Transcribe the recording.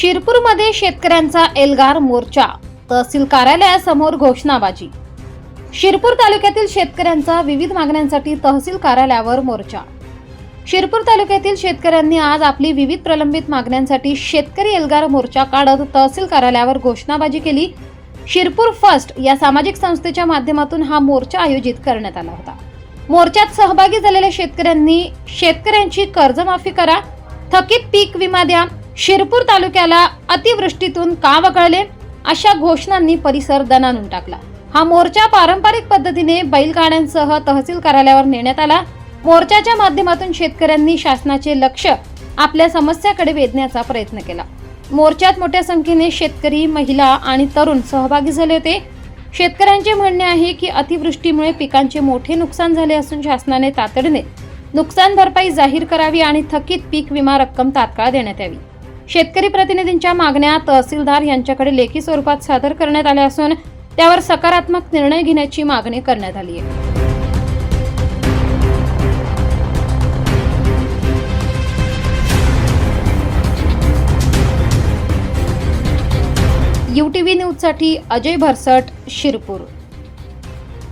शिरपूरमध्ये शेतकऱ्यांचा एल्गार मोर्चा तहसील कार्यालयासमोर घोषणाबाजी. शिरपूर तालुक्यातील शेतकऱ्यांचा विविध मागण्यांसाठी तहसील कार्यालयावर मोर्चा. शिरपूर तालुक्यातील शेतकऱ्यांनी आज आपली विविध प्रलंबित मागण्यांसाठी शेतकरी एल्गार मोर्चा काढत तहसील कार्यालयावर घोषणाबाजी केली. शिरपूर फर्स्ट या सामाजिक संस्थेच्या माध्यमातून हा मोर्चा आयोजित करण्यात आला होता. मोर्चात सहभागी झालेल्या शेतकऱ्यांनी शेतकऱ्यांची कर्जमाफी करा थकीत पीक विमा द्या शिरपूर तालुक्याला अतिवृष्टीतून का वगळले अशा घोषणांनी परिसर दणानून टाकला. हा मोर्चा पारंपरिक पद्धतीने बैलगाड्यांसह तहसील कार्यालयावर नेण्यात आला. मोर्चाच्या माध्यमातून शेतकऱ्यांनी शासनाचे लक्ष आपल्या समस्याकडे वेधण्याचा प्रयत्न केला. मोर्चात मोठ्या संख्येने शेतकरी महिला आणि तरुण सहभागी झाले होते. शेतकऱ्यांचे म्हणणे आहे की अतिवृष्टीमुळे पिकांचे मोठे नुकसान झाले असून शासनाने तातडीने नुकसान भरपाई जाहीर करावी आणि थकीत पीक विमा रक्कम तात्काळ देण्यात यावी. शेतकरी प्रतिनिधींच्या मागण्या तहसीलदार यांच्याकडे लेखी स्वरूपात सादर करण्यात आल्या असून त्यावर सकारात्मक निर्णय घेण्याची मागणी करण्यात आली आहे. यू टी व्ही न्यूजसाठी अजय भरसट शिरपूर.